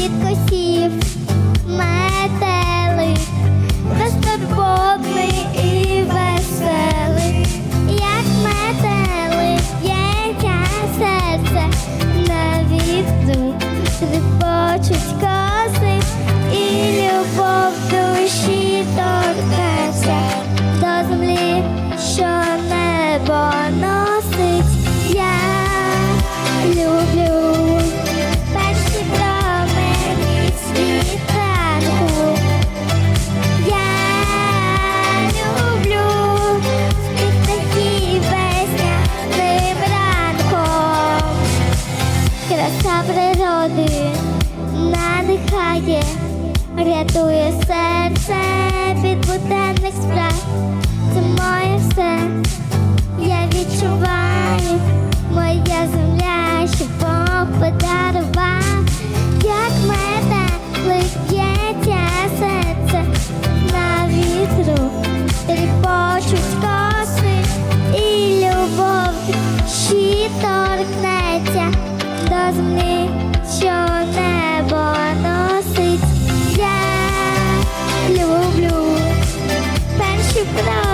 квіткосі. Краса природи надихає, рятує серце від Bye-bye.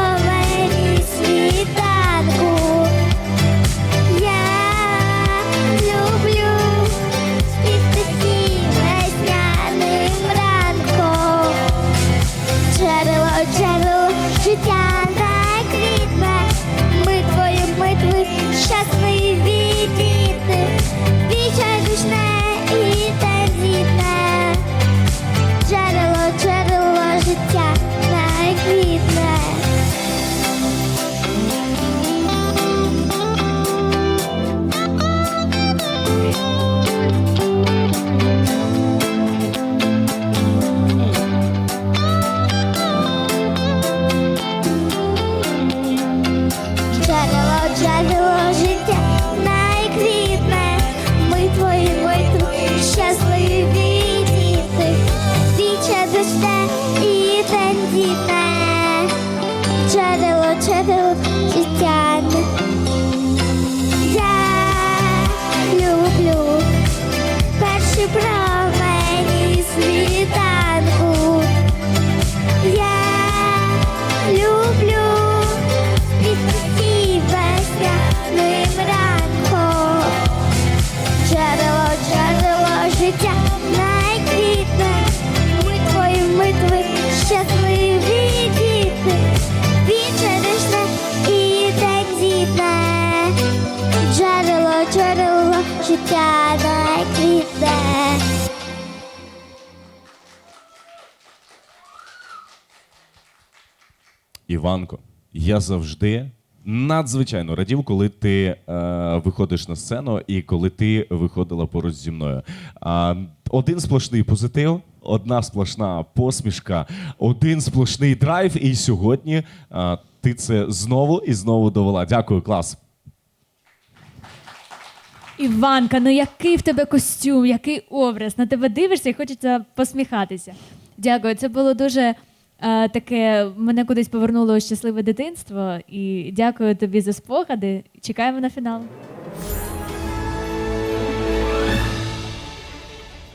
Життя найквітне. Іванко, я завжди надзвичайно радів, коли ти е, виходиш на сцену і коли ти виходила поруч зі мною. А, один сплошний позитив, одна сплошна посмішка, один сплошний драйв. І сьогодні е, ти це знову і знову довела. Дякую, клас. Іванка, ну який в тебе костюм, який образ? На тебе дивишся і хочеться посміхатися. Дякую. Це було дуже е, таке. Мене кудись повернуло щасливе дитинство. І дякую тобі за спогади. Чекаємо на фінал.